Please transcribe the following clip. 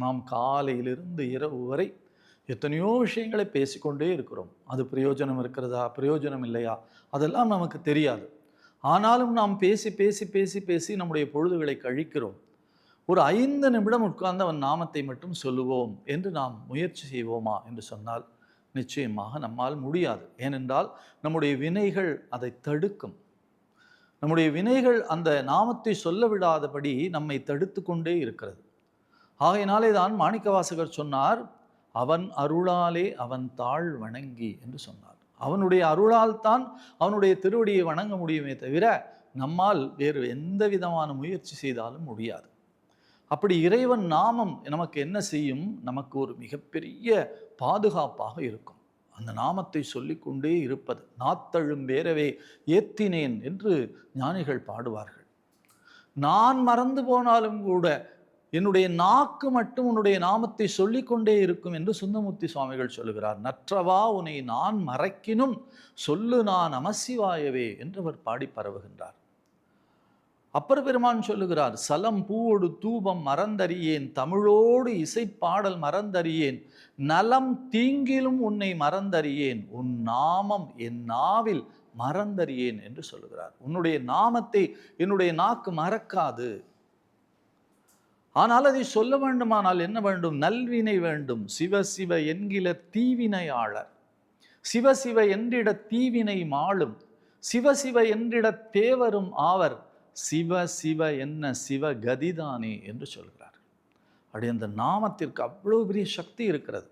நாம் காலையிலிருந்து இரவு வரை எத்தனையோ விஷயங்களை பேசிக்கொண்டே இருக்கிறோம். அது பிரயோஜனம் இருக்கிறதா? பிரயோஜனம் இல்லையா? அதெல்லாம் நமக்கு தெரியாது. ஆனாலும் நாம் பேசி பேசி பேசி பேசி நம்முடைய பொழுதுகளை கழிக்கிறோம். ஒரு ஐந்து நிமிடம் உட்கார்ந்து அவன் நாமத்தை மட்டும் சொல்லுவோம் என்று நாம் முயற்சி செய்வோமா என்று சொன்னால் நிச்சயமாக நம்மால் முடியாது. ஏனென்றால் நம்முடைய வினைகள் அதை தடுக்கும். நம்முடைய வினைகள் அந்த நாமத்தை சொல்ல விடாதபடி நம்மை தடுத்து கொண்டே இருக்கிறது. ஆகையினாலே தான் மாணிக்கவாசகர் சொன்னார் அவன் அருளாலே அவன் தாழ் வணங்கி என்று சொன்னார். அவனுடைய அருளால் தான் அவனுடைய திருவடியை வணங்க முடியுமே தவிர நம்மால் வேறு எந்த விதமான முயற்சி செய்தாலும் முடியாது. அப்படி இறைவன் நாமம் நமக்கு என்ன செய்யும்? நமக்கு ஒரு மிகப்பெரிய பாதுகாப்பாக இருக்கும். அந்த நாமத்தை சொல்லிக்கொண்டே இருப்பது நாத்தழும் வேறவே ஏத்தினேன் என்று ஞானிகள் பாடுவார்கள். நான் மறந்து போனாலும் கூட என்னுடைய நாக்கு மட்டும் உன்னுடைய நாமத்தை சொல்லிக்கொண்டே இருக்கும் என்று சுந்தமூர்த்தி சுவாமிகள் சொல்லுகிறார். நற்றவா உன்னை நான் மறைக்கினும் சொல்லு நான் அமசிவாயவே என்று அவர் பாடி பரவுகின்றார். அப்பர் பெருமான் சொல்லுகிறார் சலம் பூவோடு தூபம் மறந்தறியேன் தமிழோடு இசைப்பாடல் மறந்தறியேன் நலம் தீங்கிலும் உன்னை மறந்தறியேன் உன் நாமம் என் நாவில் மறந்தறியேன் என்று சொல்லுகிறார். உன்னுடைய நாமத்தை என்னுடைய நாக்கு மறக்காது ஆனால் அதை சொல்ல வேண்டுமானால் என்ன வேண்டும்? நல்வினை வேண்டும். சிவ சிவ என்கிற தீவினையாளர். சிவ சிவ என்றிட தீவினை மாளும். சிவ சிவ என்றிட தேவரும் ஆவர். சிவ சிவ என்ன சிவ கதிதானே என்று சொல்கிறார். அப்படி அந்த நாமத்திற்கு அவ்வளோ பெரிய சக்தி இருக்கிறது.